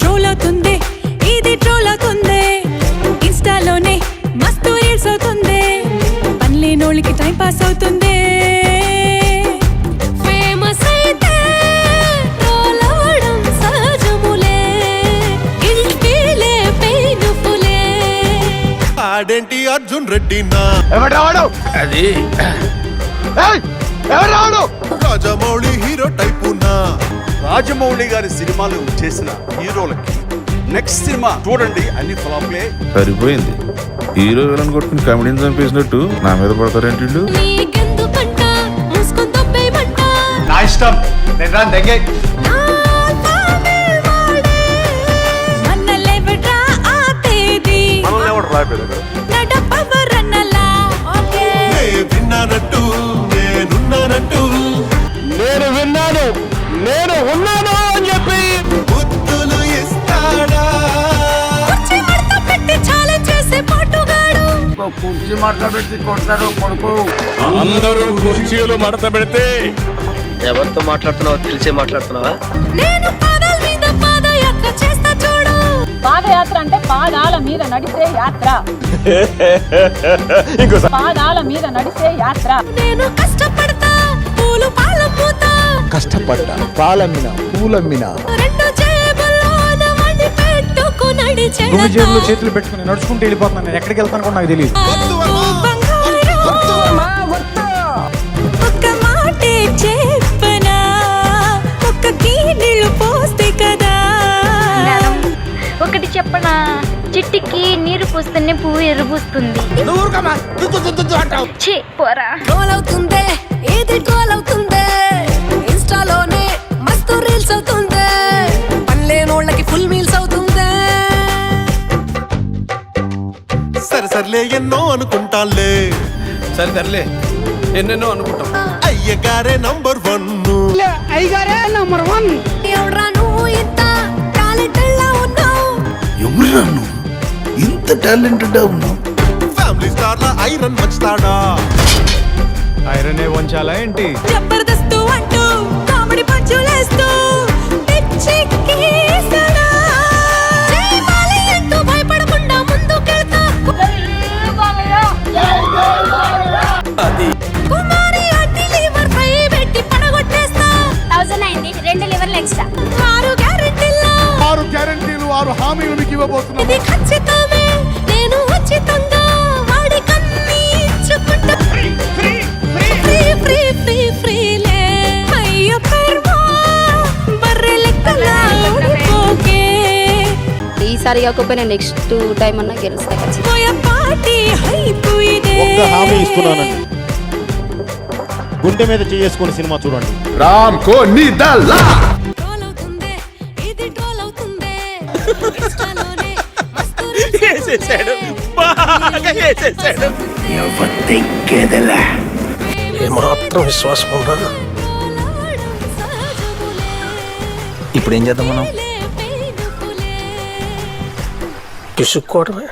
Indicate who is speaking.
Speaker 1: Troll అవుతుంది ఇది troll
Speaker 2: అవుతుంది ఇన్స్టాలోనే
Speaker 3: మస్తు
Speaker 2: రీల్స్ అవుతుంది. పని
Speaker 1: లేనోళ్ళకి టైం పాస్ అవుతుంది. అర్జున్ రెడ్డి నా అది
Speaker 3: రాజమౌళి గారి సినిమాలు చేసిన హీరోలకి నెక్స్ట్ సినిమా చూడండి అన్ని ఫ్లాప్లే.
Speaker 4: సరిపోయింది. హీరో విలన్ కొట్టుకుని కమెడీని చంపేసినట్టు నా మీద పడతారేంటి వీళ్ళు?
Speaker 2: నా ఇష్టం. నేను రాను
Speaker 3: రాయలేదు
Speaker 2: నేను విన్నాను నేను ఉన్నాను అని చెప్పి
Speaker 1: ఇస్తాడా?
Speaker 5: కుర్చీ మడత పెట్టి
Speaker 3: కొడతారు కొడుకు.
Speaker 6: అందరూ కుర్చీలు మడత పెడితే
Speaker 7: ఎవరితో మాట్లాడుతున్నావో తెలిసే మాట్లాడుతున్నావా?
Speaker 5: నేను పాదాల మీద పాదయాత్ర చేస్తా చూడు.
Speaker 8: పాదయాత్ర అంటే పాదాల మీద నడిచే యాత్ర. పాదాల మీద నడిచే యాత్ర.
Speaker 5: నేను కష్టపడతా పూలు పాలం
Speaker 2: కష్టపడ్డా పాలమ్మిన పూలమ్మిన.
Speaker 9: జేబులో చేతులు పెట్టుకుని నడుచుకుంటూ వెళ్ళిపోతున్నాను నేను. ఎక్కడికి వెళ్తాను కూడా నాకు తెలియదు
Speaker 10: ఒకటి చెప్పనా? చిట్టికి నీరు పోస్తేనే పువ్వు ఎరుపుస్తుంది పోరా.
Speaker 5: గోల్ అవుతుందే ఏది గోల్
Speaker 1: సర్లే ఎన్నో అనుకుంటాలే
Speaker 6: సరే తరలే ఎన్నెన్నో అనుకుంటాం.
Speaker 1: అయ్యగారే నంబర్ వన్.
Speaker 5: ఎవడ్రా నువ్వు ఇంత టాలెంట్ ఉన్నావు?
Speaker 4: ఎవరురా నువ్వు? ఇంత టాలెంటెడ్ ఉన్నావు?
Speaker 1: ఫ్యామిలీ స్టార్ లా ఐరన్ మంచుతాడా?
Speaker 9: ఐరనే వంచాలా ఏంటి?
Speaker 5: ఆరు
Speaker 2: హామీలు మీకు ఇవ్వబోతున్నాం
Speaker 5: ఇది ఖచ్చితమే. నేను ఉచితంగా వాడి కన్నీ ఇచ్చుకుంటా. ఫ్రీ ఫ్రీ ఫ్రీ ఫ్రీలే అయ్యో కర్మా. బర్రె లెక్కలా ఓడిపోకే
Speaker 10: ఈసారి కాకపోయినా నెక్స్ట్ టైం అన్నా గెలుస్తా ఖచ్చితంగా.
Speaker 5: పోయ పాటి హైపు ఇదే.
Speaker 9: ఒక్క హామీ ఇస్తున్నానండి. గుండె మీద చేసుకుని సినిమా చూడండి.
Speaker 2: రామ్ కో నిదల్లా
Speaker 5: ట్రోల్
Speaker 6: వేసేసాడు బాగా వేసేసాడు
Speaker 7: ఏమాత్రం విశ్వాసం ఉండదు. ఇప్పుడు ఏం చేద్దాం మనం? పిసుక్కోవడమే